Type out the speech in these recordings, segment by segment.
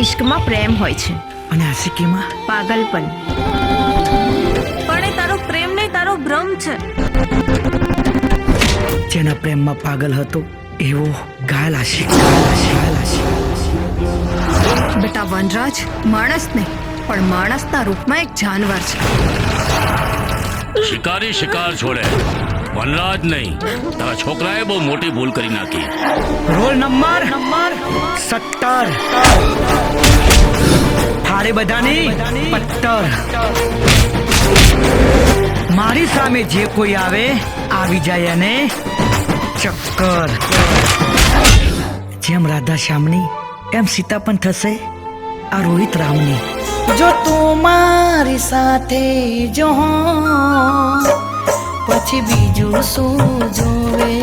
ઈશ્કમાં પ્રેમ હોય છે. અને આશિકીમાં પાગલપન પણ. એ તારો પ્રેમ નહીં તારો ભ્રમ છે. જેના પ્રેમમાં પાગલ હતો એવો ઘાયલ આશિક, ઘાયલ આશિક. બેટા વનરાજ માણસ નહીં પણ માણસના રૂપમાં એક જાનવર છે. શિકારી શિકાર છોડે. વનરાજ નહીં. તારા છોકરાએ બહુ મોટી ભૂલ કરી નાખી. રોલ નંબર નંબર સત્તર. થાળે બધાની પત્તર. મારી સામે જે કોઈ આવે આવી જાય અને ચક્કર. જેમ રાધા શ્યામની એમ સીતા પણ થશે આ રોહિત રામની. જો તું મારી સાથે જો પછી બીજું શું જોવે?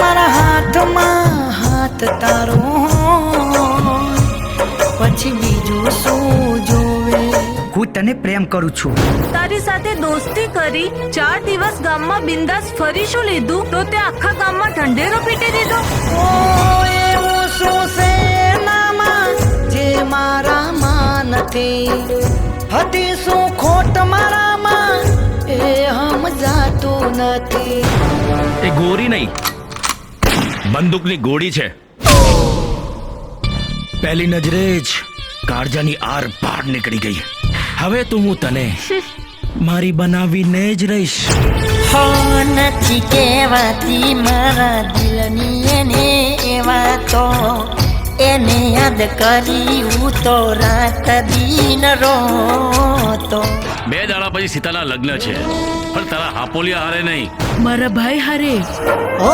મારા હાથમાં હાથ તારો પછી બીજું શું જોવે? હું તને પ્રેમ કરું છું. તારી સાથે દોસ્તી કરી ચાર દિવસ ગામમાં બિંદાસ ફરી શું લીધું? તો તે આખા ગામમાં ઠંડેરો પીટી દીધો. ઓ એવું શું છે નામાં જે મારામાં નથી હતી શું એ ગોરી નહીં. બંદૂકની ગોળી છે. પહેલી નજરે જ કાળજાની આર પાર નીકળી ગઈ. હવે તો હું તને મારી બનાવીને જ રહીશ. હો નથી કહેવાતી મારા દિલની એને એવા તો. એને યાદ કરી હું તો રાત દિન રોતો. બે દાડા પછી સીતાના લગ્ન છે. પણ તારા હાપોલિયા હારે નહીં. મારા ભાઈ હારે. ઓ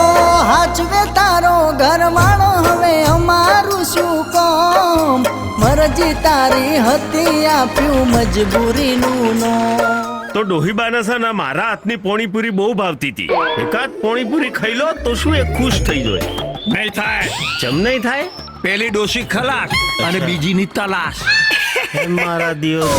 હાચવે તારો ઘરવાળો હવે અમારું શું કામ? મરજી તારી હતી આપ્યું મજબૂરીનું નો તો ડોહીબાના છે મારા હાથની પોણીપુરી બહુ ભાવતી હતી. એકાદ પોણીપુરી ખાઈ લો તો શું એ ખુશ થઈ જાય? નહીં થાય. જમ નહીં થાય? પેલી ડોશી ખલાસ અને બીજીની તલાશ. મારા દિવસ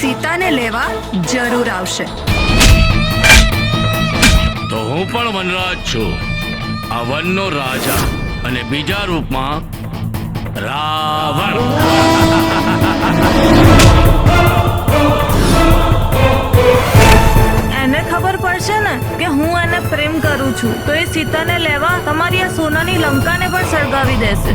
સીતાને લેવા જરૂર આવશે. તો હું પણ વનરાજ છું. આ વનનો રાજા અને બીજા રૂપમાં રાવણ. એને ખબર પડશે ને કે હું એને પ્રેમ કરું છું. તો એ સીતાને લેવા તમારી આ સોનાની લંકાને પણ સળગાવી દેશે.